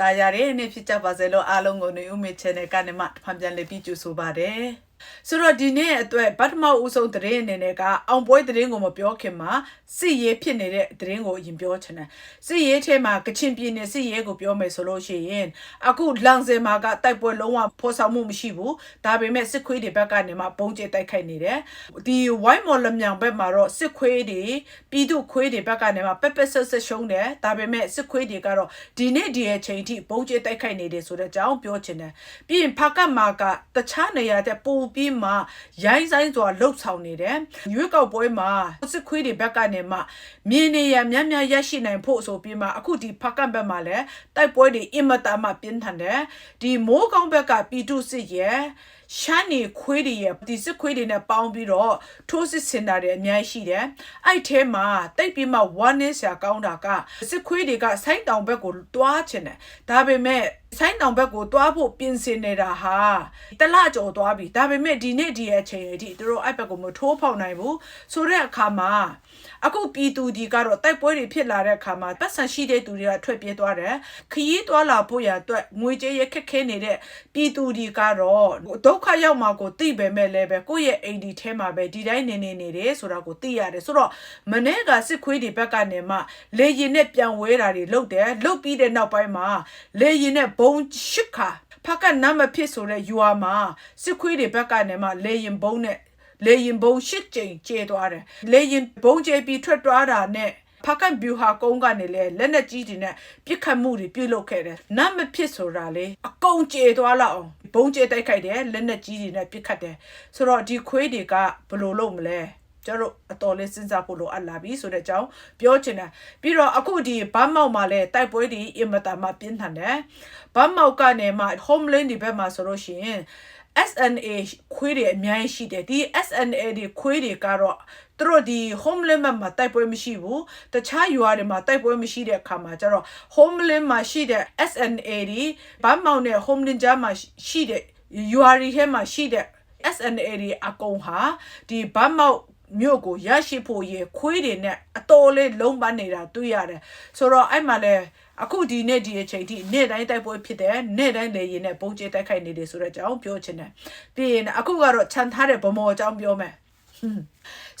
တာယာရဲနေ့ဖြစ်ကြပါစေလို့အားလုံးကိုနေဦးမေ channel ကနေမှဖန်ပြန်လေးပြီးကြိုဆိုပါတယ် ဆိုတော့ဒီနေ့အတွက်ဗတ်မဦးဆုံးသတင်းအနေနဲ့ကအောင်ပွဲသတင်းကိုမပြောခင်မှာစစ်ရေးဖြစ်နေတဲ့သတင်းကိုအရင်ပြောချင်တယ်စစ်ရေးထဲမှာကချင်ပြည်နယ်စစ်ရေးကိုပြောမယ်ဆိုလို့ရှိရင်အခုလန်စင်မှာကတိုက်ပွဲလုံးဝဖော်ဆောင်မှုမရှိဘူးဒါပေမဲ့စစ်ခွေးတွေဘက်ကနေမှပုံကျဲတိုက်ခိုက်နေတယ်ဒီဝိုင်းမော်လမြောင်ဘက်မှာတော့စစ်ခွေးတွေပြည်သူခွေးတွေဘက်ကနေမှပက်ပက်ဆက်ဆက်ရှုံးတယ်ဒါပေမဲ့စစ်ခွေးတွေကတော့ဒီနေ့ဒီရဲ့ချိန်ထိပုံကျဲတိုက်ခိုက်နေတယ်ဆိုတဲ့အကြောင်းပြောချင်တယ်ပြီးရင်ဖကတ်မာကတခြားနေရာတဲ့ပူပြီးမှရိုင်းဆိုင်စွာလှုပ်ဆောင်နေတယ်ရွေးကောက်ပွဲမှာစစ်ခွေးတွေဘက်ကနေမှမြင်းနေရမြတ်မြတ်ရရှိနိုင်ဖို့ဆိုပြီးမှအခုဒီဖကတ်ဘက်မှာလည်းတိုက်ပွဲတွေအင်မတန်မှပြင်းထန်တယ်ဒီမိုးကောင်းဘက်ကပြည်သူစစ်ရဲ့ ရှမ်းနေခွေးတွေရဲ့ဒီစစ်ခွေးတွေနဲ့ပေါင်းပြီးတော့ထိုးစစ်ဆင်တာတွေအများကြီးရှိတယ်။အဲ့ထဲမှာတိတ်ပြီးမှဝမ်းနည်းစရာကောင်းတာကစစ်ခွေးတွေကဆိုင်းတောင်ဘက်ကိုတွားချင်တယ်။ဒါပေမဲ့ဆိုင်းတောင်ဘက်ကိုတွားဖို့ပြင်ဆင်နေတာဟာတလကြော်သွားပြီ။ဒါပေမဲ့ဒီနေ့ဒီရဲ့အချိန်အထိသူတို့အဲ့ဘက်ကိုမထိုးဖောက်နိုင်ဘူး။ဆိုတဲ့အခါမှာ အခုပြည်သူဒီကတော့တိုက်ပွဲတွေဖြစ်လာတဲ့အခါမှာပတ်စံရှိတဲ့သူတွေကထွက်ပြေးသွားတယ်ခရီးသွားလာဖို့ရအတွက်ငွေကြေးရခက်ခဲနေတဲ့ပြည်သူဒီကတော့ဒုက္ခရောက်မှာကိုသိပေမဲ့လည်းပဲကိုယ့်ရဲ့အိမ်ဒီထဲမှာပဲဒီတိုင်းနေနေနေတယ်ဆိုတာကိုသိရတယ်ဆိုတော့မနေ့ကစစ်ခွေးတွေဘက်ကနေမှလေရင်နဲ့ပြန်ဝဲတာတွေလုပ်တယ်လုပ်ပြီးတဲ့နောက်ပိုင်းမှာလေရင်နဲ့ဘုံရှစ်ခါဖကနမဖြစ်ဆိုတဲ့ယူအာမှာစစ်ခွေးတွေဘက်ကနေမှလေရင်ဘုံနဲ့ လေရင်ဘုံရှစ်ကြိမ်ကျဲသွားတယ်လေရင်ဘုံကျဲပြီးထွက်သွားတာနဲ့ဖကန်ဗျူဟာကုန်းကနေလဲလက်နက်ကြီးတွေနဲ့ပြစ်ခတ်မှုတွေပြုလုပ်ခဲ့တယ်။နတ်မဖြစ်ဆိုတာလေအကုန်ကျေသွားလောက်အောင်ဘုံကျဲတိုက်ခိုက်တယ်လက်နက်ကြီးတွေနဲ့ပြစ်ခတ်တယ်။ဆိုတော့ဒီခွေးတွေကဘယ်လိုလုပ်မလဲ။ကျတော့အတော်လေးစဉ်းစားဖို့လိုအပ်လာပြီဆိုတဲ့အကြောင်းပြောချင်တယ်ပြီးတော့အခုဒီဘမ်းမောက်မှာလဲတိုက်ပွဲဒီအင်မတန်မှပြင်းထန်တယ်ဘမ်းမောက်ကနေမှ homeland ဒီဘက်မှာဆိုလို့ရှိရင် SNA ခွေးတွေအများကြီးရှိတယ်ဒီ SNA တွေခွေးတွေကတော့သူတို့ဒီ homeland မှာတိုက်ပွဲမရှိဘူးတခြားရွာတွေမှာတိုက်ပွဲမရှိတဲ့အခါမှာကျတော့ homeland မှာရှိတဲ့ SNA တွေဗမ်းမောင်နဲ့ homeland ကြားမှာရှိတဲ့ရွာတွေထဲမှာရှိတဲ့ SNA တွေအကုန်ဟာဒီဗမ်းမောက်မြို့ကိုရရှိဖို့ရခွေးတွေနဲ့အတော်လေးလုံးပန်းနေတာတွေ့ရတယ်ဆိုတော့အဲ့မှာလဲ အခုဒီနေ့ဒီအချိန်ထိနေ့တိုင်းတိုက်ပွဲဖြစ်တယ်နေ့တိုင်းလေရင်နဲ့ပုံကျဲတိုက်ခိုက်နေတယ်ဆိုတဲ့အကြောင်းပြောချင်တယ်ပြီးရင်အခုကတော့ခြံထားတဲ့ဗမော်အကြောင်းပြောမယ်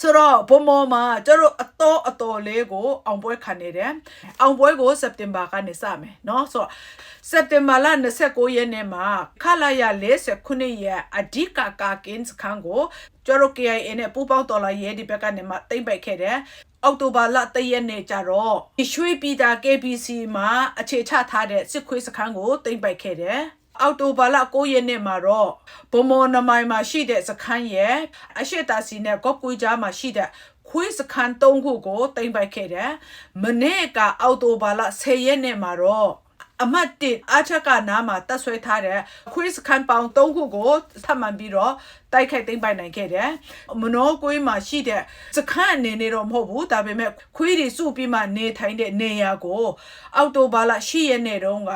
ဆိုတော့ဘုံမော်မှာကျတော့အတော်အတော်လေးကိုအောင်ပွဲခံနေတယ်အောင်ပွဲကိုစက်တင်ဘာကနေစမယ်เนาะဆိုတော့စက်တင်ဘာလ29ရက်နေ့မှာခလာရ49ရက်အဓိကကာကင်းစခန်းကိုကျတော့ KIA နဲ့ပူးပေါင်းတော်လာရဲဒီဘက်ကနေမှတိမ့်ပိုက်ခဲ့တယ် အောက်တိုဘာလတရက်နေ့ကျတော့ရွှေပြည်တာ KBC မှာအခြေချထားတဲ့စစ်ခွေးစခန်းကိုတိမ့်ပိုက်ခဲ့တယ်အော်တိုဘာလ9ရက်နေ့မှာတော့ဘုံမော်နမိုင်မှာရှိတဲ့စခန်းရဲ့အရှိတာစီနဲ့ကော့ကွေးကြားမှာရှိတဲ့ခွေးစခန်း၃ခုကိုတင်ပိုက်ခဲ့တယ်။မနေ့ကအော်တိုဘာလ10ရက်နေ့မှာတော့ အမတ်တစ်အချက်ကနားမှာတက်ဆွဲထားတဲ့ခွေးစခန်းပေါင်း၃ခုကိုထပ်မံပြီးတော့တိုက်ခိုက်သိမ်းပိုက်နိုင်ခဲ့တယ်။မနောကွေးမှာရှိတဲ့စခန်းအနေနဲ့တော့မဟုတ်ဘူးဒါပေမဲ့ခွေးတွေစုပြီးမှနေထိုင်တဲ့နေရာကိုအောက်တိုဘာလ10ရက်နေ့တုန်းက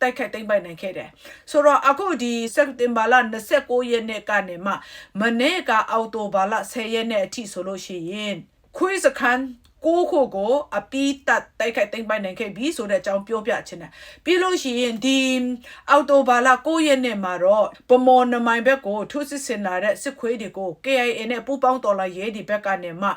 တိုက်ခိုက်သိမ်းပိုက်နိုင်ခဲ့တယ်ဆိုတော့အခုဒီစက်တင်ဘာလ29ရက်နေ့ကနေမှမနေ့ကအောက်တိုဘာလ10ရက်နေ့အထိဆိုလို့ရှိရင်ခွေးစခန်း ကိုခုကိုအပီးတတ်တိုက်ခိုက်သိမ်းပိုက်နိုင်ခဲ့ပြီဆိုတဲ့အကြောင်းပြောပြချင်တယ်ပြီးလို့ရှိရင်ဒီအော်တိုဘာလ9ရက်နေ့မှာတော့ပမော်နမိုင်ဘက်ကိုထိုးစစ်ဆင်လာတဲ့စစ်ခွေးတွေကို KIA နဲ့ပူးပေါင်းတော်လာရဲဒီဘက်ကနေမှ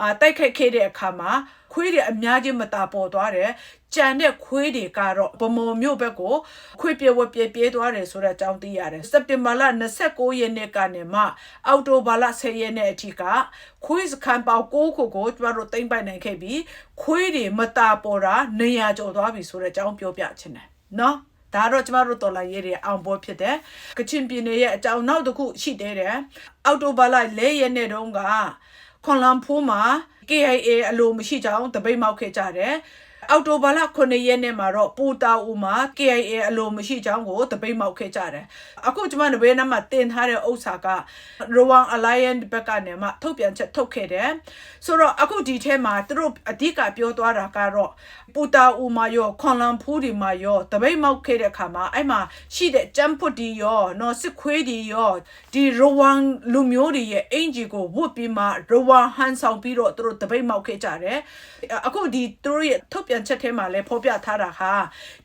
အာတိုက်ခိုက်ခဲ့တဲ့အခါမှာ ခွေးတွေအများကြီးမတာပေါ်သွားတယ်ကြံတဲ့ခွေးတွေကတော့ဗမော်မြို့ဘက်ကိုခွေးပြေဝပြေပြေးသွားတယ်ဆိုတဲ့အကြောင်းသိရတယ်စက်တင်ဘာလ29ရက်နေ့ကနေမှအောက်တိုဘာလ10ရက်နေ့အထိကခွေးစခန်းပေါင်း6ခုကိုကျမတို့တင်ပိုင်နိုင်ခဲ့ပြီးခွေးတွေမတာပေါ်တာနေရကျော်သွားပြီဆိုတဲ့အကြောင်းပြောပြချင်တယ်နော်ဒါတော့ကျမတို့တော်လာရေးတွေအောင်ပွဲဖြစ်တယ်ကချင်ပြည်နယ်ရဲ့အကြောင်းနောက်တစ်ခုရှိသေးတယ်အောက်တိုဘာလ4ရက်နေ့တုန်းက ခွန်လန်ဖိုးမှာ KIA အလိုမရှိကြောင်းတပိတ်မောက်ခဲ့ကြတယ်အောက်တိုဘာလ9ရက်နေ့မှာတော့ပူတာအူမှာ KIA အလိုမရှိကြောင်းကိုတပိတ်မောက်ခဲ့ကြတယ်အခုကျွန်မနဘေးနားမှာတင်ထားတဲ့ဥစ္စာက Rowan Alliance ဘက်ကနေမှထုတ်ပြန်ချက်ထုတ်ခဲ့တယ်ဆိုတော့အခုဒီထဲမှာသူတို့အဓိကပြောသွားတာကတော့ ပူတာအူမှာရောခွန်လန်ဖူးဒီမှာရောတပိတ်မောက်ခဲ့တဲ့အခါမှာအဲ့မှာရှိတဲ့ကြမ်းဖွတ်ဒီရောနော်စစ်ခွေးဒီရောဒီ Rowan လူမျိုးတွေရဲ့အင်ဂျီကိုဝတ်ပြီးမှ Rowan ဟန်ဆောင်ပြီးတော့သူတို့တပိတ်မောက်ခဲ့ကြတယ်အခုဒီသူတို့ရဲ့ထုတ်ပြပြန်ချက်ထဲမှာလည်းဖော်ပြထားတာဟာ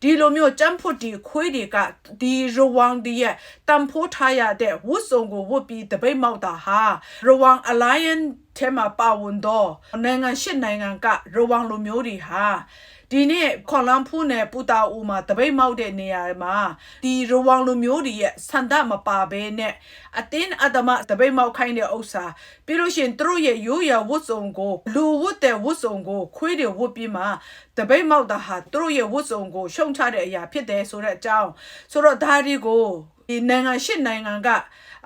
ဒီလိုမျိုးကြမ်းဖွတ်ဒီခွေးတွေကဒီရဝမ်ဒီရဲ့တန်ဖိုးထားရတဲ့ဝတ်စုံကိုဝတ်ပြီးတပိတ်မောက်တာဟာရဝမ် alliance ထဲမှာပါဝင်တော့နိုင်ငံရှစ်နိုင်ငံကရဝမ်လူမျိုးတွေဟာ ဒီနေ့ခွန်လန်ဖူးနဲ့ပူတာဦးမှာတပိတ်မောက်တဲ့နေရာမှာဒီရဝမ်လူမျိုးတွေရဲ့ဆန္ဒမပါဘဲနဲ့အတင်းအဓမ္မတပိတ်မောက်ခိုင်းတဲ့ဥစ္စာပြီးလို့ရှိရင်သူတို့ရဲ့ရိုးရာဝတ်စုံကိုလူဝတ်တဲ့ဝတ်စုံကိုခွေးတွေဝတ်ပြီးမှတပိတ်မောက်တာဟာသူတို့ရဲ့ဝတ်စုံကိုရှုံချတဲ့အရာဖြစ်တယ်ဆိုတဲ့အကြောင်းဆိုတော့ဒါဒီကိုဒီ နိုင်ငံရှစ်နိုင်ငံက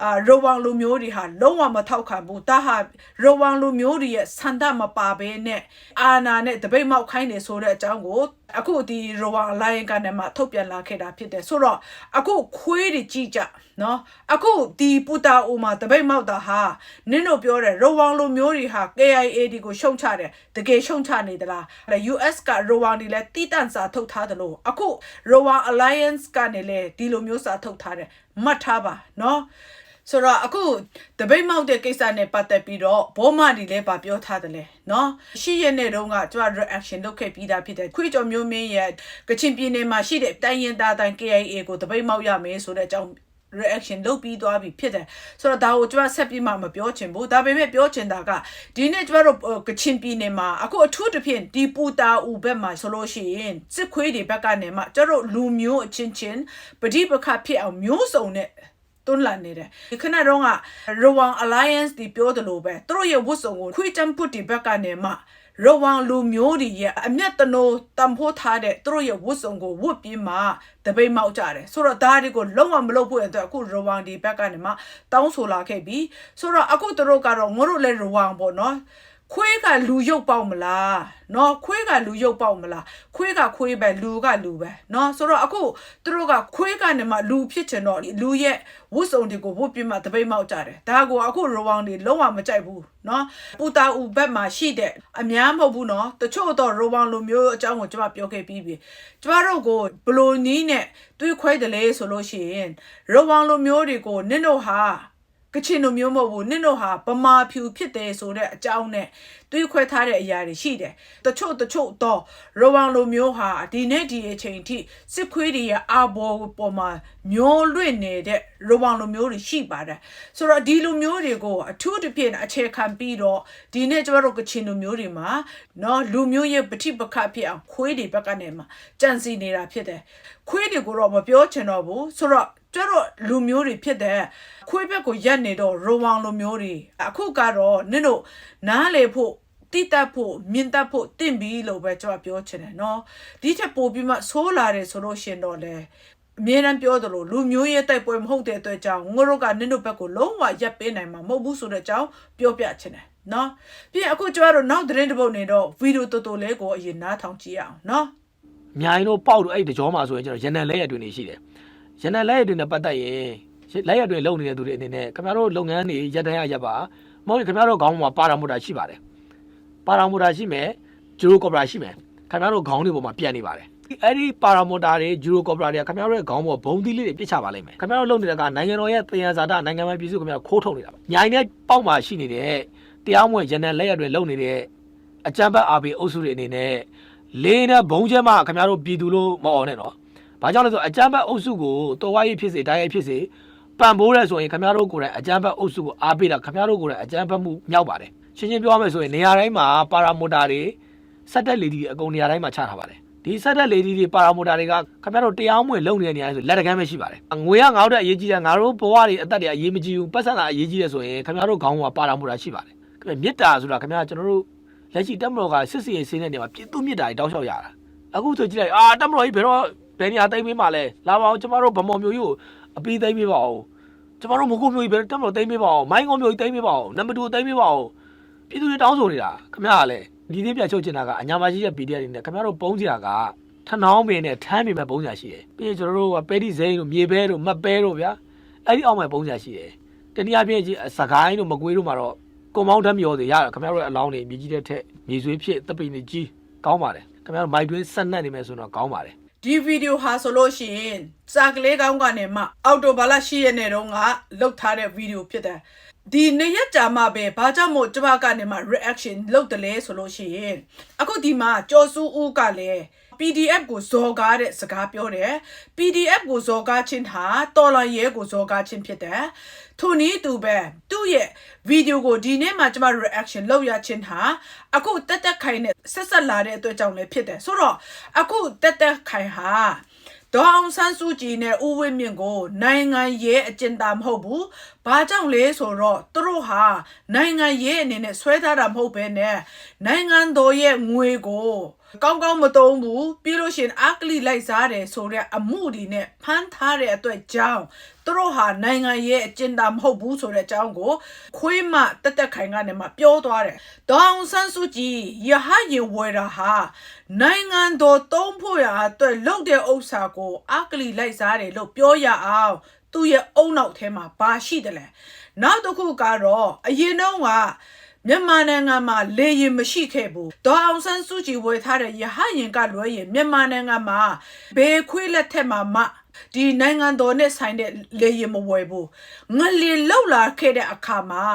အာရိုဝမ်လူမျိုးတွေဟာလုံးဝမထောက်ခံဘူးဒါဟာရိုဝမ်လူမျိုးတွေရဲ့ဆန္ဒမပါဘဲနဲ့အာနာနဲ့တပိတ်မောက်ခိုင်းနေဆိုတဲ့အကြောင်းကို အခုဒီရိုဝမ်အလိုင်းကနေမှထုတ်ပြန်လာခဲ့တာဖြစ်တယ်ဆိုတော့အခုခွေးတွေကြည့်ကြနော်အခုဒီပူတာအိုမှာတပိတ်မောက်တာဟာနင်းတို့ပြောတယ်ရိုဝမ်လူမျိုးတွေဟာ KIA ဒီကိုရှုံချတယ်တကယ်ရှုံချနေသလား US ကရိုဝမ်ဒီလည်းတီးတန့်စာထုတ်ထားတယ်လို့အခုရိုဝမ် Alliance ကနေလည်းဒီလိုမျိုးစာထုတ်ထားတယ်မှတ်ထားပါနော် ဆိုတော့အခုတပိတ်မောက်တဲ့ကိစ္စနဲ့ပတ်သက်ပြီးတော့ဘောမဒီလည်းဗာပြောထားတယ်လေနော်ရှိရတဲ့တုန်းကကျမ reaction လုပ်ခဲ့ပြီးသားဖြစ်တယ်ခွေးကြော်မျိုးမင်းရဲ့ကချင်ပြည်နယ်မှာရှိတဲ့တိုင်းရင်သားတိုင်း KIA ကိုတပိတ်မောက်ရမယ်ဆိုတဲ့အကြောင်း reaction လုပ်ပြီးသွားပြီဖြစ်တယ်ဆိုတော့ဒါကိုကျွန်မဆက်ပြီးမှမပြောချင်ဘူးဒါပေမဲ့ပြောချင်တာကဒီနေ့ကျွန်တော်တို့ကချင်ပြည်နယ်မှာအခုအထူးသဖြင့်ဒီပူတာဦးဘက်မှာဆိုလို့ရှိရင်စစ်ခွေးတွေဘက်ကနေမှကျွန်တော်တို့လူမျိုးအချင်းချင်းပဋိပက္ခဖြစ်အောင်မျိုးစုံနဲ့ တွန်းလာနေတယ်ဒီခဏတော့က Rowan Alliance ဒီပြောတယ်လို့ပဲသူတို့ရဲ့ဝတ်စုံကိုခွေးချမ်းပုတ်ဒီဘက်ကနေမှရဝမ်လူမျိုးတွေရဲ့အမျက်တနိုးတံဖိုးထားတဲ့သူတို့ရဲ့ဝတ်စုံကိုဝတ်ပြီးမှတပိတ်မောက်ကြတယ်ဆိုတော့ဒါတွေကိုလုံးဝမလုပ်ဖို့အတွက်အခုရဝမ်ဒီဘက်ကနေမှတောင်းဆိုလာခဲ့ပြီဆိုတော့အခုသူတို့ကတော့ငါတို့လည်းရဝမ်ပေါ့နော် ခွေးကလူရုပ်ပေါက်မလားနော်ခွေးကလူရုပ်ပေါက်မလားခွေးကခွေးပဲလူကလူပဲနော်ဆိုတော့အခုသူတို့ကခွေးကနေမှလူဖြစ်ချင်တော့လူရဲ့ဝတ်စုံတွေကိုဝတ်ပြမှတပိတ်မောက်ကြတယ်ဒါကိုအခုရောဘောင်တွေလုံးဝမကြိုက်ဘူးနော်ပူတာဦးဘက်မှာရှိတဲ့အများမဟုတ်ဘူးနော်တချို့တော့ရောဘောင်လိုမျိုးအကြောင်းကိုကျွန်မပြောခဲ့ပြီးပြီကျမတို့ကိုဘလိုနီးနဲ့တွေးခွဲတယ်လေဆိုလို့ရှိရင်ရောဘောင်လိုမျိုးတွေကိုနင့်တို့ဟာ ကချင်လူမျိုးမဟုတ်ဘူးနင့်တို့ဟာဗမာဖြူဖြစ်တယ်ဆိုတဲ့အကြောင်းနဲ့တွေးခွဲထားတဲ့အရာတွေရှိတယ်တချို့တချို့တော့ရဝမ်လူမျိုးဟာဒီနေ့ဒီအချိန်ထိစစ်ခွေးတွေရဲ့အာဘော်ပေါ်မှာမျိုးလွင့်နေတဲ့ရဝမ်လူမျိုးတွေရှိပါတယ်ဆိုတော့ဒီလူမျိုးတွေကိုအထူးသဖြင့်အခြေခံပြီးတော့ဒီနေ့ကျမတို့ကချင်လူမျိုးတွေမှာเนาะလူမျိုးရဲ့ပဋိပက္ခဖြစ်အောင်ခွေးတွေဘက်ကနေမှာကြံစီနေတာဖြစ်တယ်ခွေးတွေကိုတော့မပြောချင်တော့ဘူးဆိုတော့ ကျတော့လူမျိုးတွေဖြစ်တဲ့ခွေးဘက်ကိုရက်နေတော့ရောဝောင်လူမျိုးတွေအခုကတော့နင့်တို့နားလေဖို့တိတက်ဖို့မြင်တတ်ဖို့တင့်ပြီးလို့ပဲကျွန်တော်ပြောချင်တယ်နော်ဒီချက်ပို့ပြီးမှဆိုးလာတယ်ဆိုလို့ရှင်တော့လေအမြဲတမ်းပြောသလိုလူမျိုးရဲ့တိုက်ပွဲမဟုတ်တဲ့အတွက်ကြောင့်ငရုတ်ကနင့်တို့ဘက်ကိုလုံးဝရပ်ပေးနိုင်မှာမဟုတ်ဘူးဆိုတဲ့အကြောင်းပြောပြချင်တယ်နော်ပြီးရင်အခုကျမတို့နောက်သတင်းတစ်ပုဒ်နေတော့ဗီဒီယိုတော်တော်လေးကိုအရင်နားထောင်ကြည့်ရအောင်နော်အများကြီးတော့ပေါက်တော့အဲ့ဒီကြောမှာဆိုရင်ကျွန်တော်ရန်တန်လဲရအတွင်နေရှိတယ် ရန်နံလက်ရတွင်နဲ့ပတ်သက်ရင်လက်ရတွင်လုံနေတဲ့သူတွေအနေနဲ့ခင်ဗျားတို့လုပ်ငန်းတွေရပ်တန်းရရပ်ပါမဟုတ်ရင်ခင်ဗျားတို့ခေါင်းပေါ်မှာပါတာမို့တာရှိပါတယ်ပါတာမို့တာရှိမယ်ဂျူရိုကော်ပရာရှိမယ်ခင်ဗျားတို့ခေါင်းတွေပေါ်မှာပြတ်နေပါတယ်အဲ့ဒီပါရာမိုတာတွေဂျူရိုကော်ပရာတွေကခင်ဗျားတို့ရဲ့ခေါင်းပေါ်ဘုံသီးလေးတွေပြစ်ချပါလိမ့်မယ်ခင်ဗျားတို့လုပ်နေတဲ့ကနိုင်ငံတော်ရဲ့တရားဇာတာနိုင်ငံပိုင်ပြည်စုခင်ဗျားတို့ခိုးထုတ်နေတာပါညာနဲ့ပေါက်မှာရှိနေတဲ့တရားမဝင်ရန်နံလက်ရတွင်လုံနေတဲ့အကြမ်းဖက်အာဘီအုပ်စုတွေအနေနဲ့လေးနဲ့ဘုံကျဲမှာခင်ဗျားတို့ပြည်သူလို့မအောင်နဲ့နော်။ ဘာကြောင့်လဲဆိုတော့အကြမ်းဖက်အုပ်စုကိုတော်ဝါရေးဖြစ်စေတိုင်းရေးဖြစ်စေပံ့ပိုးရဲဆိုရင်ခင်ဗျားတို့ကိုယ်တိုင်အကြမ်းဖက်အုပ်စုကိုအားပေးတာခင်ဗျားတို့ကိုယ်တိုင်အကြမ်းဖက်မှုမြောက်ပါတယ်။ရှင်းရှင်းပြောရမယ်ဆိုရင်နေရာတိုင်းမှာပါရာမိုတာတွေစက်တက်လေဒီတွေအကုန်နေရာတိုင်းမှာချထားပါတယ်။ဒီစက်တက်လေဒီတွေပါရာမိုတာတွေကခင်ဗျားတို့တရားမဝင်လုပ်နေတဲ့နေရာတွေဆိုလက်တကမ်းပဲရှိပါတယ်။ငွေကငါတို့အရေးကြီးတယ်ငါတို့ဘဝတွေအသက်တွေအရေးမကြီးဘူးပတ်စံတာအရေးကြီးတယ်ဆိုရင်ခင်ဗျားတို့ခေါင်းကပါရာမိုတာရှိပါတယ်။ခင်ဗျမေတ္တာဆိုတာခင်ဗျားကျွန်တော်တို့လက်ရှိတက်မတော်ကစစ်စီရင်စင်းတဲ့နေရာမှာပြည်သူမေတ္တာတွေတောက်လျှောက်ရတာ။အခုဆိုကြည့်လိုက်အာတက်မတော်ကြီးဘယ်တော့ ဘယ်နေရာသိမ်းပေးမှလဲလာပါအောင်ကျမတို့ဗမော်မျိုးကြီးကိုအပီးသိမ်းပေးပါအောင်ကျမတို့မကုတ်မျိုးကြီးဘယ်တက်မတော်သိမ်းပေးပါအောင်မိုင်းကုန်းမျိုးကြီးသိမ်းပေးပါအောင်နံပါတ်2သိမ်းပေးပါအောင်ပြည်သူတွေတောင်းဆိုနေတာခမရကလည်းဒီသေးပြချုပ်ချင်တာကအညာမရှိတဲ့ PDF တွေနဲ့ခမရတို့ပုံးစရာကထနောင်းပင်နဲ့ထမ်းပင်ပဲပုံးစရာရှိတယ်ပြီးရင်ကျွန်တော်တို့ကပဲဒီစိမ်းတို့မြေပဲတို့မတ်ပဲတို့ဗျာအဲ့ဒီအောက်မှာပုံးစရာရှိတယ်တနည်းအားဖြင့်စကိုင်းတို့မကွေးတို့မှာတော့ကွန်မောင်းဓာတ်မျောတွေရတယ်ခမရတို့ရဲ့အလောင်းတွေမြေကြီးတဲ့ထက်မြေဆွေးဖြစ်တပ်ပိနေကြီးကောင်းပါတယ်ခင်ဗျားတို့မိုက်တွင်းဆက်နက်နေမယ်ဆိုတော့ကောင်းပါတယ် ဒီဗီဒီယိုဟာဆိုလို့ရှိရင်စာကလေးကောင်းကနေမှအော်တိုဘာလရှိရနေတော့ကလုတ်ထားတဲ့ဗီဒီယိုဖြစ်တယ်ဒီနေ့ရက်ကြာမှပဲဘာကြောင့်မို့ကျမကနေမှ reaction လုပ်တယ်လဲဆိုလို့ရှိရင်အခုဒီမှာကျော်စုဦးကလည်း PDF ကိုဇော်ကားတဲ့စကားပြောတယ် PDF ကိုဇော်ကားခြင်းဟာတော်လန်ရဲကိုဇော်ကားခြင်းဖြစ်တယ်ထိုနည်းတူပဲသူ့ရဲ့ဗီဒီယိုကိုဒီနေ့မှကျမ reaction လုပ်ရခြင်းဟာအခုတက်တက်ခိုင်နဲ့ဆက်ဆက်လာတဲ့အတွက်ကြောင့်လည်းဖြစ်တယ်ဆိုတော့အခုတက်တက်ခိုင်ဟာဒေါအောင်ဆန်းစုကြည်နဲ့ဦးဝင်းမြင့်ကိုနိုင်ငံရေးအကျဉ်းသားမဟုတ်ဘူး။ဘာကြောင့်လဲဆိုတော့သူတို့ဟာနိုင်ငံရေးအနေနဲ့ဆွဲထားတာမဟုတ်ဘဲနဲ့နိုင်ငံတော်ရဲ့ငွေကို ကောင်းကောင်းမသုံးဘူးပြီးလို့ရှိရင်အကလိလိုက်စားတယ်ဆိုတဲ့အမှုဒီနဲ့ဖမ်းထားတဲ့အတွက်ကြောင့်သူတို့ဟာနိုင်ငံရဲ့အကျဉ်းသားမဟုတ်ဘူးဆိုတဲ့အကြောင်းကိုခွေးမတက်တက်ခိုင်ကနေမှပြောသွားတယ်။ဒေါအောင်ဆန်းစုကြည်ရဟရင်ဝယ်တာဟာနိုင်ငံတော်သုံးဖို့ရာအတွက်လုပ်တဲ့ဥစ္စာကိုအကလိလိုက်စားတယ်လို့ပြောရအောင်သူ့ရဲ့အုံနောက်ထဲမှာဘာရှိတယ်လဲ။နောက်တစ်ခုကတော့အရင်တော့က မြန်မာနိုင်ငံမှာလေရင်မရှိခဲ့ဘူး။ဒေါ်အောင်ဆန်းစုကြည်ဝယ်ထားတဲ့ရဟရင်ကလွဲရင်မြန်မာနိုင်ငံမှာဘယ်ခွေးလက်ထက်မှာမှဒီနိုင်ငံတော်နဲ့ဆိုင်တဲ့လေရင်မဝယ်ဘူး။ငလင်လောက်လာခဲ့တဲ့အခါမှာ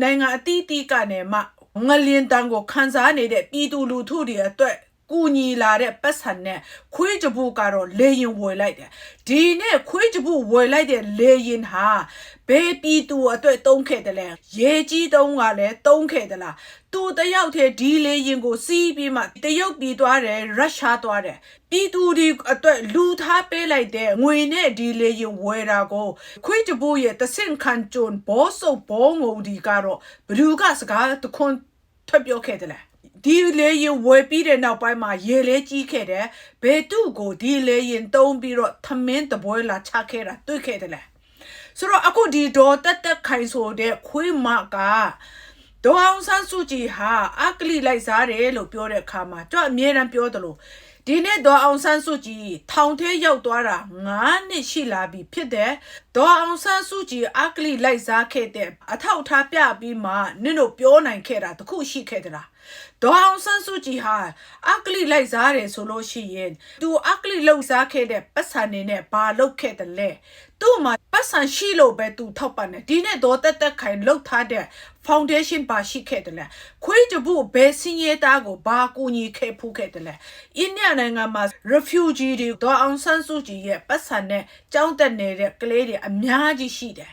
နိုင်ငံအသီးသီးကနေမှငလင်တန်ကိုခန်းစားနေတဲ့ပြည်သူလူထုတွေအတွက် ကူညီလာတဲ့ပတ်စံနဲ့ခွေးကြပုကတော့လေရင်ဝယ်လိုက်တယ်ဒီနဲ့ခွေးကြပုဝယ်လိုက်တဲ့လေရင်ဟာဘယ်ပြည်သူအတွက်တုံးခဲ့တယ်လဲရေကြီးတုံးကလည်းတုံးခဲ့သလားသူတယောက်တည်းဒီလေရင်ကိုစီးပြီးမှတရုတ်ပြည်သွားတယ်ရုရှားသွားတယ်ပြည်သူဒီအတွက်လူထားပေးလိုက်တဲ့ငွေနဲ့ဒီလေရင်ဝယ်တာကိုခွေးကြပုရဲ့တဆင့်ခံကြုံဘောစုပ်ဘောငုံဒီကတော့ဘလူးကစကားတခွန်းထွက်ပြောခဲ့တယ်လဲ ဒီလေရင်ဝယ်ပြီးတဲ့နောက်ပိုင်းမှာရေလဲကြီးခဲ့တယ်ဘယ်သူ့ကိုဒီလေရင်တုံးပြီးတော့သမင်းတပွဲလာချခဲ့တာတွေ့ခဲ့တယ်လေဆိုတော့အခုဒီဒေါ်တက်တက်ခိုင်ဆိုတဲ့ခွေးမကဒေါ်အောင်ဆန်းစုကြည်ဟာအကလိလိုက်စားတယ်လို့ပြောတဲ့အခါမှာကြွအမြဲတမ်းပြောတယ်လို့ဒီနေ့ဒေါ်အောင်ဆန်းစုကြည်ထောင်ထဲရောက်သွားတာ9နှစ်ရှိလာပြီဖြစ်တယ်ဒေါ်အောင်ဆန်းစုကြည်အကလိလိုက်စားခဲ့တဲ့အထောက်အထားပြပြီးမှနင့်တို့ပြောနိုင်ခဲ့တာတခုရှိခဲ့သလား ဒေါအောင်ဆန်းစုကြည်ဟာအကလိလိုက်စားတယ်ဆိုလို့ရှိရင်သူအကလိလှုပ်စားခဲ့တဲ့ပတ်စံနေနဲ့ဘာလုပ်ခဲ့တယ်လဲသူ့မှာပတ်စံရှိလို့ပဲသူထောက်ပံ့တယ်ဒီနဲ့တော့တက်တက်ခိုင်လှုပ်ထားတဲ့ foundation ပါရှိခဲ့တယ်လဲခွေးကြဘူးဘယ်စင်းရဲသားကိုဘာကူညီခဲ့ဖူးခဲ့တယ်လဲအိန္ဒိယနိုင်ငံမှာ refugee တွေဒေါအောင်ဆန်းစုကြည်ရဲ့ပတ်စံနဲ့ကြောင်းတက်နေတဲ့ကလေးတွေအများကြီးရှိတယ်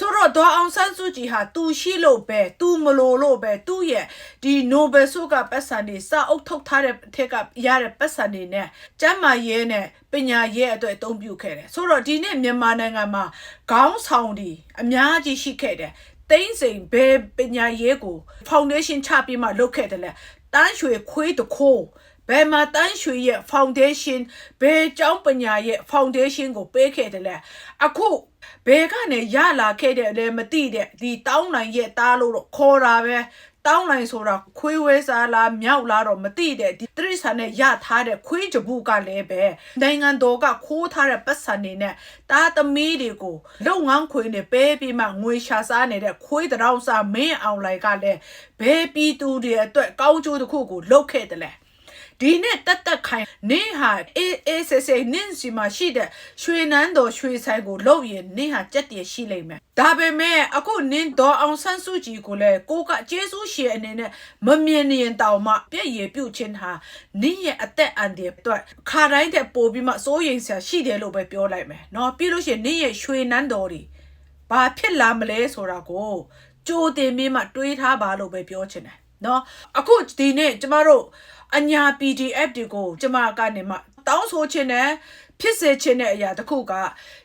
ဆိုတော့ဒေါ်အောင်ဆန်းစုကြည်ဟာသူရှိလို့ပဲသူမလို့လို့ပဲသူ့ရဲ့ဒီ Nobel ဆုကပတ်စံတွေစာအုပ်ထုတ်ထားတဲ့အထက်ကရတဲ့ပတ်စံတွေနဲ့ကျမ်းမာရေးနဲ့ပညာရေးအတွက်အသုံးပြုခဲ့တယ်ဆိုတော့ဒီနေ့မြန်မာနိုင်ငံမှာခေါင်းဆောင်တွေအများကြီးရှိခဲ့တယ်သိန်းစိန်ဘယ်ပညာရေးကို foundation ချပြီးမှလုပ်ခဲ့တယ်လဲတန်းရွှေခွေးတခိုးဘယ်မှာတန်းရွှေရဲ့ foundation ဘယ်ကျောင်းပညာရဲ့ foundation ကိုပေးခဲ့တယ်လဲအခု ဘယ်ကနေရလာခဲ့တဲ့လဲမသိတဲ့ဒီတောင်းနိုင်ရဲ့တားလို့တော့ခေါ်တာပဲတောင်းနိုင်ဆိုတာခွေးဝဲစားလားမြောက်လားတော့မသိတဲ့ဒီတရိษံနဲ့ရထားတဲ့ခွေးကြဘူးကလည်းပဲနိုင်ငံတော်ကခိုးထားတဲ့ပတ်စံနေနဲ့တားသမီးတွေကိုလုံငန်းခွေနဲ့ပေးပြီးမှငွေရှာစားနေတဲ့ခွေးတောင်စားမင်းအောင်လိုက်ကလည်းဘယ်ပြည်သူတွေအတွက်ကောင်းကျိုးတစ်ခုကိုလုပ်ခဲ့တယ်လဲ ဒီနဲ့တက်တက်ခိုင်နင်းဟာအေးအေးဆေးဆေးနင်းစီမှာရှိတဲ့ရွှေနန်းတော်ရွှေဆိုင်ကိုလုပ်ရင်နင်းဟာကြက်တည်ရှိလိမ့်မယ်ဒါပေမဲ့အခုနင်းတော်အောင်ဆန်းစုကြည်ကိုလည်းကိုကကျေးဇူးရှင်အနေနဲ့မမြင်ရင်တောင်မှပြည့်ရပြုတ်ခြင်းဟာနင်းရဲ့အသက်အန္တရာယ်အတွက်ခါတိုင်းတဲ့ပို့ပြီးမှစိုးရိမ်စရာရှိတယ်လို့ပဲပြောလိုက်မယ်เนาะပြီးလို့ရှိရင်နင်းရဲ့ရွှေနန်းတော်တွေဘာဖြစ်လာမလဲဆိုတာကိုကြိုတင်ပြီးမှတွေးထားပါလို့ပဲပြောချင်တယ်เนาะအခုဒီနေ့ကျမတို့ အညာ PDF တွေကိုကျမကနေမှတောင်းဆိုခြင်းနဲ့ဖြစ်စေခြင်းတဲ့အရာတစ်ခုက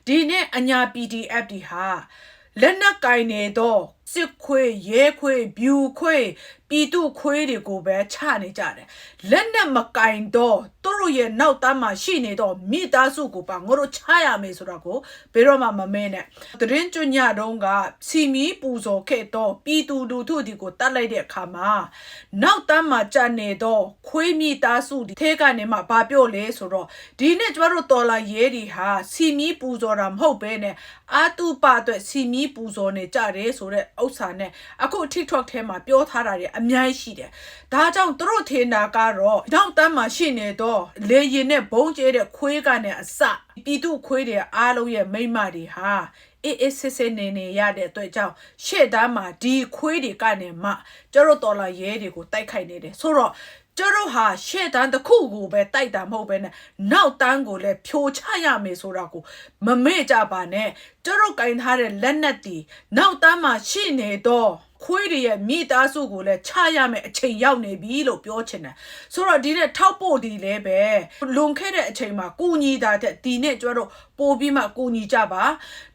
ဒီနေ့အညာ PDF တွေဟာလက်နက်ကင်နေတော့စစ်ခွေးရဲခွေးဗျူခွေးပြည်သူခွေးတွေကိုပဲချနေကြတယ်လက်နက်မကင်တော့သူတို့ရဲ့နောက်တန်းမှာရှိနေတော့မိသားစုကိုပါငါတို့ချရမယ်ဆိုတော့ကိုဘယ်တော့မှမမဲနဲ့တရင်ကျွညတုံးကစီမီပူဇော်ခဲ့တော့ပြည်သူလူထုဒီကိုတတ်လိုက်တဲ့အခါမှာနောက်တန်းမှာကြံနေတော့ခွေးမိသားစုဒီထဲကနေမှဘာပြောလဲဆိုတော့ဒီနေ့ကျမတို့တော်လာရဲဒီဟာစီမီပူဇော်တာမဟုတ်ဘဲနဲ့အာတုပအတွက်စီမီပူဇော်နေကြတယ်ဆိုတဲ့ဥဥစ္စာနဲ့အခု TikTok ထဲမှာပြောထားတာတွေအများကြီးရှိတယ်။ဒါကြောင့်သူတို့ထင်တာကတော့နောက်တန်းမှာရှိနေတော့လေရင်နဲ့ဘုံကျဲတဲ့ခွေးကနဲ့အစပြည်သူခွေးတွေအားလုံးရဲ့မိမ့်မတွေဟာအေးအေးစစ်စစ်နေနေရတဲ့အတွက်ကြောင့်ရှေ့တန်းမှာဒီခွေးတွေကနေမှကျတို့တော်လာရဲတွေကိုတိုက်ခိုက်နေတယ်ဆိုတော့ကျတို့ဟာရှေ့တန်းတစ်ခုကိုပဲတိုက်တာမဟုတ်ပဲနဲ့နောက်တန်းကိုလည်းဖြိုချရမယ်ဆိုတာကိုမမေ့ကြပါနဲ့ကျတို့ကင်ထားတဲ့လက်နက်တီနောက်တန်းမှာရှိနေတော့ ခွေးတွေရဲ့မိသားစုကိုလည်းချရမယ်အချိန်ရောက်နေပြီလို့ပြောချင်တယ်ဆိုတော့ဒီနဲ့ထောက်ဖို့ဒီလဲပဲလွန်ခဲ့တဲ့အချိန်မှာကုညီတာတဲ့ဒီနဲ့ကျတို့ပို့ပြီးမှကုညီကြပါ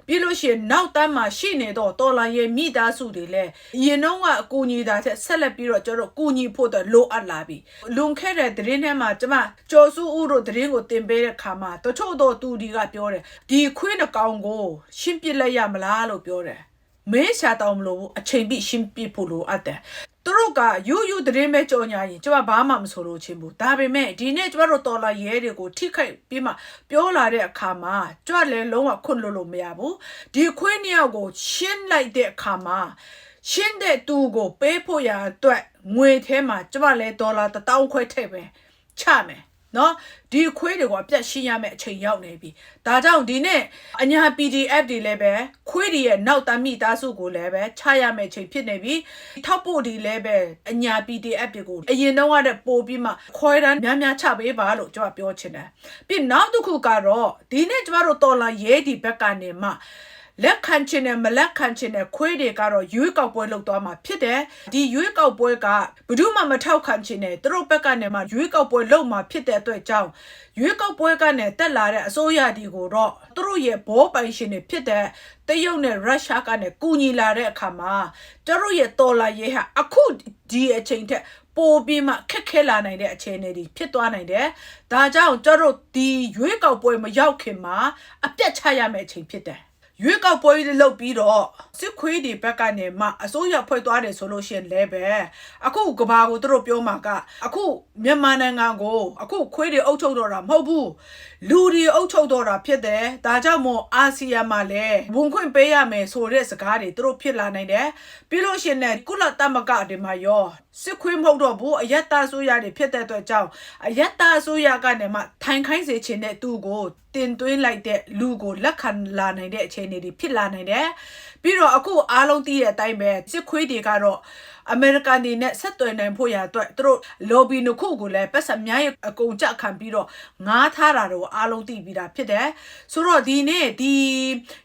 ပြီးလို့ရှိရင်နောက်တန်းမှာရှိနေတော့တော်လာရဲ့မိသားစုတွေလည်းအရင်တော့ကအကူညီတာတဲ့ဆက်လက်ပြီးတော့ကျတော့ကူညီဖို့တော့လိုအပ်လာပြီလွန်ခဲ့တဲ့သတင်းထဲမှာကျမကျော်စုဦးတို့သတင်းကိုတင်ပေးတဲ့ခါမှာတချို့တော့သူဒီကပြောတယ်ဒီခွေးနှကောင်ကိုရှင်းပြလိုက်ရမလားလို့ပြောတယ် မဲရှာတောင်းမလို့အချိန်ပြရှင်းပြဖို့လိုအပ်တယ်သူတို့ကယူယူသတင်းပဲကြော်ညာရင်ကျမဘာမှမဆိုလို့ချင်းဘူးဒါပေမဲ့ဒီနေ့ကျမတို့တော်လာရဲတွေကိုထိခိုက်ပြီးမှပြောလာတဲ့အခါမှာကြွလည်းလုံးဝခွတ်လို့လို့မရဘူးဒီခွေးနှစ်ယောက်ကိုရှင်းလိုက်တဲ့အခါမှာရှင်းတဲ့သူကိုပေးဖို့ရအတွက်ငွေထဲမှာကျမလည်းဒေါ်လာ1000ခွဲထည့်ပဲချမယ် နော်ဒီခွေးတွေကိုအပြတ်ရှင်းရမယ့်အချိန်ရောက်နေပြီဒါကြောင့်ဒီနေ့အညာ PDF တွေလည်းပဲခွေးတွေရဲ့နောက်တမိသားစုကိုလည်းပဲချရမယ့်အချိန်ဖြစ်နေပြီထောက်ဖို့ဒီလည်းပဲအညာ PDF တွေကိုအရင်တော့ကတည်းပို့ပြီးမှခွဲတန်းများများချပေးပါလို့ကျွန်တော်ပြောချင်တယ်ပြီးနောက်တစ်ခုကတော့ဒီနေ့ကျမတို့တော်လာရဲဒီဘက်ကနေမှ လက်ခံချင်တယ်မလက်ခံချင်တယ်ခွေးတွေကတော့ရွေးကောက်ပွဲလုပ်သွားမှာဖြစ်တယ်ဒီရွေးကောက်ပွဲကဘယ်သူမှမထောက်ခံချင်တယ်သူတို့ဘက်ကနေမှရွေးကောက်ပွဲလုပ်မှာဖြစ်တဲ့အတွက်ကြောင့်ရွေးကောက်ပွဲကနေတက်လာတဲ့အစိုးရဒီကိုတော့သူတို့ရဲ့ဘောပိုင်ရှင်တွေဖြစ်တဲ့တရုတ်နဲ့ရုရှားကနေကူညီလာတဲ့အခါမှာသူတို့ရဲ့တော်လာရေးဟာအခုဒီအချိန်ထက်ပိုပြီးမှခက်ခဲလာနိုင်တဲ့အခြေအနေတွေဖြစ်သွားနိုင်တယ်။ဒါကြောင့်ကျတို့ဒီရွေးကောက်ပွဲမရောက်ခင်မှာအပြတ်ချရမယ့်အချိန်ဖြစ်တယ်။ ရွေးကောက်ပွဲတွေလုပ်ပြီးတော့စစ်ခွေးတွေဘက်ကနေမှအစိုးရဖွဲ့သွားတယ်ဆိုလို့ရှိရင်လည်းပဲအခုကဘာကိုသူတို့ပြောမှာကအခုမြန်မာနိုင်ငံကိုအခုခွေးတွေအုပ်ချုပ်တော့တာမဟုတ်ဘူးလူတွေအုပ်ချုပ်တော့တာဖြစ်တယ်ဒါကြောင့်မို့အာဆီယံမှာလည်းဝန်ခွင့်ပေးရမယ်ဆိုတဲ့စကားတွေသူတို့ဖြစ်လာနိုင်တယ်ပြီးလို့ရှိရင်လည်းကုလသမဂ္ဂတွေမှာရော စစ်ခွေးမဟုတ်တော့ဘူးအယက်သားဆိုရတွေဖြစ်တဲ့အတွက်ကြောင့်အယက်သားဆိုရကနေမှထိုင်ခိုင်းစေခြင်းတဲ့သူကိုတင်သွင်းလိုက်တဲ့လူကိုလက်ခံလာနိုင်တဲ့အခြေအနေတွေဖြစ်လာနိုင်တယ်ပြီးတော့အခုအားလုံးသိတဲ့အတိုင်းပဲစစ်ခွေးတွေကတော့အမေရိကန်တွေနဲ့ဆက်သွယ်နိုင်ဖို့ရအတွက်သူတို့ lobby နှစ်ခုကိုလည်းပတ်စံများရဲ့အကုန်ကြခံပြီးတော့ငားထားတာတော့အားလုံးသိပြီးတာဖြစ်တယ်ဆိုတော့ဒီနေ့ဒီ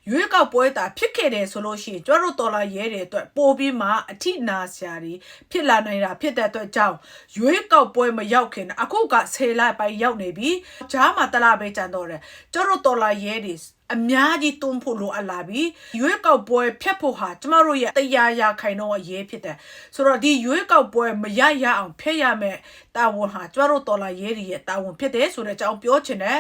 ရွေးကောက်ပွဲတာဖြစ်ခဲ့တယ်ဆိုလို့ရှိရင်ကျွတ်တို့တော်လာရဲတဲ့အတွက်ပို့ပြီးမှအထိနာစရာတွေဖြစ်လာနိုင်တာဖြစ်တဲ့အတွက်ကြောင့်ရွေးကောက်ပွဲမရောက်ခင်အခုကဆယ်လပိုင်းရောက်နေပြီဂျားမှာတလားပဲကြံတော့တယ်ကျွတ်တို့တော်လာရဲတွေအများကြီးတွန်းဖို့လိုအပ်လာပြီရွေးကောက်ပွဲဖျက်ဖို့ဟာကျမတို့ရဲ့တရားရခိုင်တော့အရေးဖြစ်တယ်ဆိုတော့ဒီရွေးကောက်ပွဲမရရအောင်ဖျက်ရမယ်တာဝန်ဟာကျမတို့တော်လာရေးတွေရဲ့တာဝန်ဖြစ်တယ်ဆိုတဲ့အကြောင်းပြောချင်တယ်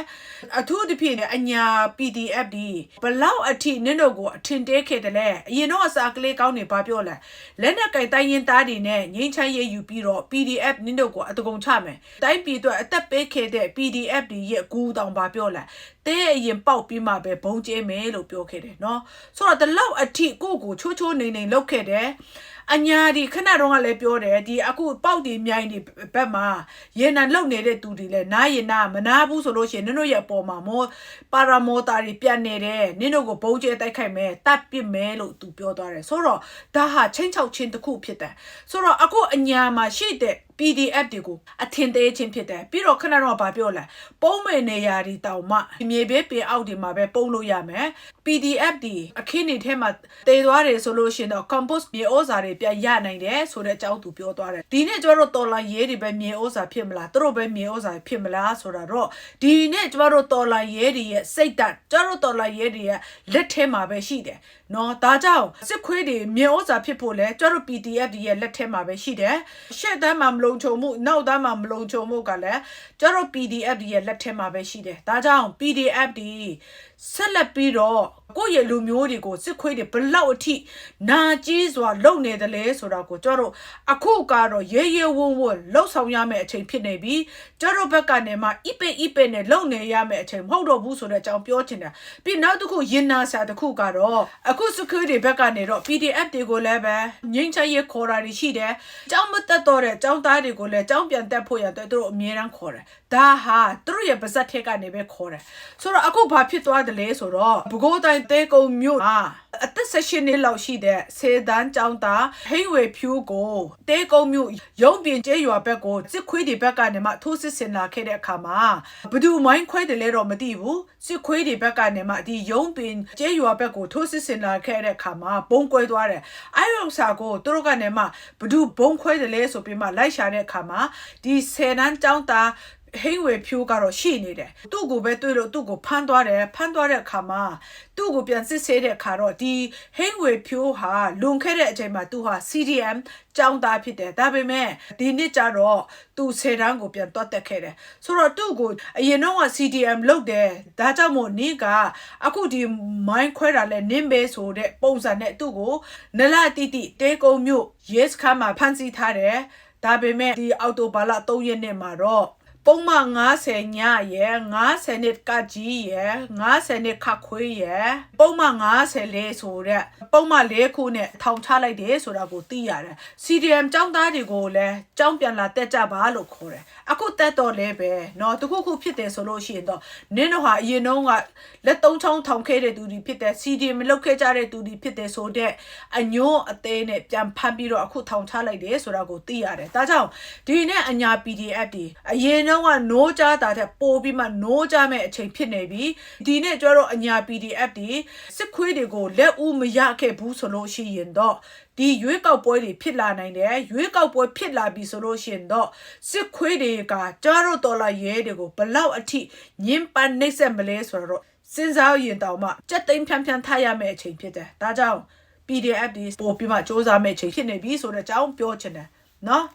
အထူးသဖြင့်အညာ PDF ဒီဘလောက်အထိနင့်တို့ကိုအထင်သေးခဲ့တယ်လဲအရင်တော့အစာကလေးကောင်းနေဘာပြောလဲလက်နက်ကင်တိုင်းရင်သားတွေနဲ့ငိမ့်ချမ်းရေးယူပြီးတော့ PDF နင့်တို့ကိုအတကုံချမယ်တိုင်းပြည်အတွက်အသက်ပေးခဲ့တဲ့ PDF ဒီရဲ့ကူတောင်ဘာပြောလဲတဲအရင်ပေါက်ပြီးမှပဲဘုံကျဲမယ်လို့ပြောခဲ့တယ်เนาะဆိုတော့ဒီလောက်အထိကိုကိုချိုးချိုးနေနေလောက်ခဲ့တယ် အညာဒီခဏတော့ကလည်းပြောတယ်ဒီအခုပေါက်ဒီမြိုင်ဒီဘက်မှာရေနံလုံနေတဲ့သူတွေလည်းနားရင်နာမနာဘူးဆိုလို့ရှိရင်နင်တို့ရဲ့အပေါ်မှာမောပါရာမောတာတွေပြတ်နေတယ်နင်တို့ကိုဘုံကျဲတိုက်ခိုက်မယ်တတ်ပစ်မယ်လို့သူပြောသွားတယ်ဆိုတော့ဒါဟာချင်းချောက်ချင်းတစ်ခုဖြစ်တယ်ဆိုတော့အခုအညာမှာရှိတဲ့ PDF တွေကိုအထင်သေးခြင်းဖြစ်တယ်ပြီးတော့ခဏတော့ဗာပြောလဲပုံမဲ့နေရာဒီတောင်မှမြေဘေးပင်အောက်ဒီမှာပဲပုံလို့ရမယ် PDF ဒီအခင်းနေထဲမှာတေသွားတယ်ဆိုလို့ရှိရင်တော့ compost မြေဩဇာတွေပြန်ရနိုင်တယ်ဆိုတဲ့အကြောင်းသူပြောသွားတယ်ဒီနေ့ကျမတို့တော်လိုင်းရေးတွေပဲမြေဩဇာဖြစ်မလားသူတို့ပဲမြေဩဇာဖြစ်မလားဆိုတာတော့ဒီနေ့ကျမတို့တော်လိုင်းရေးတွေရဲ့စိတ်ဓာတ်ကျမတို့တော်လိုင်းရေးတွေရဲ့လက်ထဲမှာပဲရှိတယ် နော်ဒါကြောင့်စစ်ခွေးတွေမြေဩဇာဖြစ်ဖို့လဲကျမတို့ PDF ဒီရဲ့လက်ထဲမှာပဲရှိတယ်ရှက်တမ်းမှာမလုံခြုံမှုနောက်တမ်းမှာမလုံခြုံမှုကလည်းကျမတို့ PDF ဒီရဲ့လက်ထဲမှာပဲရှိတယ်ဒါကြောင့် PDF ဒီဆက်လက်ပြီးတော့ကိုယ့်ရဲ့လူမျိုးတွေကိုစစ်ခွေးတွေဘလောက်အထိနာကြီးစွာလုံနေတယ်လဲဆိုတာကိုကျတော့အခုကတော့ရေရေဝုံဝုံလှုပ်ဆောင်ရမယ့်အချိန်ဖြစ်နေပြီကျတော့ဘက်ကနေမှအပိအပိနဲ့လုံနေရမယ့်အချိန်မဟုတ်တော့ဘူးဆိုတဲ့အကြောင်းပြောချင်တယ်ပြီးနောက်တစ်ခုရင်နာစာတစ်ခုကတော့အခုစကူတွေဘက်ကနေတော့ PDF တွေကိုလည်းပဲငိမ့်ချရေးခေါ်တာတွေရှိတယ်ကျောင်းမတက်တော့တဲ့ကျောင်းသားတွေကိုလည်းကျောင်းပြန်တက်ဖို့ရတဲ့သူတို့အမြဲတမ်းခေါ်တယ်ဒါဟာသူတို့ရဲ့ပါဇက်ထက်ကနေပဲခေါ်တယ်ဆိုတော့အခုဘာဖြစ်သွားတယ်လဲဆိုတော့ဘကိုးတိုင်းတဲကုံမြို့မှာအသက်16နှစ်လောက်ရှိတဲ့စေတန်းကျောင်းသားဟိမ့်ဝေဖြူကိုတဲကုံမြို့ရုံးပြင်ကျေးရွာဘက်ကိုစစ်ခွေးတွေဘက်ကနေမှထိုးစစ်ဆင်လာခဲ့တဲ့အခါမှာဘယ်သူမိုင်းခွဲတယ်လဲတော့မသိဘူးစစ်ခွေးတွေဘက်ကနေမှဒီရုံးပင်ကျေးရွာဘက်ကိုထိုးစစ်ဆင်လာခဲ့တဲ့အခါမှာဘုံကွဲသွားတယ်အဲရုံစာကိုသူတို့ကနေမှဘယ်သူဘုံခွဲတယ်လဲဆိုပြီးမှလိုက်ရှာတဲ့အခါမှာဒီဆယ်တန်းကျောင်းသား ဟိမ့်ဝေဖြိုးကတော့ရှိနေတယ်သူ့ကိုပဲတွေ့လို့သူ့ကိုဖမ်းသွားတယ်ဖမ်းသွားတဲ့အခါမှာသူ့ကိုပြန်စစ်ဆေးတဲ့အခါတော့ဒီဟိမ့်ဝေဖြိုးဟာလွန်ခဲ့တဲ့အချိန်မှာသူဟာ CDM ကျောင်းသားဖြစ်တယ်ဒါပေမဲ့ဒီနှစ်ကျတော့သူဆယ်တန်းကိုပြန်တွတ်တက်ခဲ့တယ်ဆိုတော့သူ့ကိုအရင်တော့က CDM လုပ်တယ်ဒါကြောင့်မို့နင်းကအခုဒီ mind ခွဲတာလဲနင်းပဲဆိုတဲ့ပုံစံနဲ့သူ့ကိုနလတိတိတဲကုံမြို့ yes ခါမှာဖမ်းဆီးထားတယ်ဒါပေမဲ့ဒီအော်တိုဘာလ3ရက်နေ့မှာတော့ ပုံမှန်90ညရယ်90နှစ်ကကြီးရယ်90နှစ်ခခွေးရယ်ပုံမှန်90လေးဆိုတဲ့ပုံမှန်၄ခုနဲ့ထောင်ချလိုက်တယ်ဆိုတာကိုသိရတယ် CDM ចောင်းသားတွေကိုလည်းចောင်းပြန်လာတက်ကြပါလို့ခေါ်တယ်အခုတက်တော့လဲပဲเนาะတခုခုဖြစ်တယ်ဆိုလို့ရှိရင်တော့နင်းတို့ဟာအရင်တုန်းကလက်သုံးချောင်းထောင်ခဲ့တဲ့သူတွေဖြစ်တယ် CDM မလုပ်ခဲ့ကြတဲ့သူတွေဖြစ်တယ်ဆိုတဲ့အညိုးအသေးနဲ့ပြန်ဖမ်းပြီးတော့အခုထောင်ချလိုက်တယ်ဆိုတာကိုသိရတယ်ဒါကြောင့်ဒီနဲ့အညာ PDF တွေအရင် တုန်းကနိုးကြတာတဲ့ပို့ပြီးမှနိုးကြမဲ့အချိန်ဖြစ်နေပြီဒီနဲ့ကျတော့အညာ PDF တွေစစ်ခွေးတွေကိုလက်ဦးမရခဲ့ဘူးဆိုလို့ရှိရင်တော့ဒီရွေးကောက်ပွဲတွေဖြစ်လာနိုင်တယ်ရွေးကောက်ပွဲဖြစ်လာပြီဆိုလို့ရှိရင်တော့စစ်ခွေးတွေကကြားတော့တော်လာရဲတွေကိုဘလောက်အထိညင်ပန်းနှိမ့်ဆက်မလဲဆိုတော့စဉ်းစားရင်တောင်မှကြက်သိမ်းဖြန်းဖြန်းထားရမယ့်အချိန်ဖြစ်တယ်ဒါကြောင့် PDF တွေပို့ပြီးမှစ조사မဲ့အချိန်ဖြစ်နေပြီဆိုတော့အကြောင်းပြောချင်တယ်နော်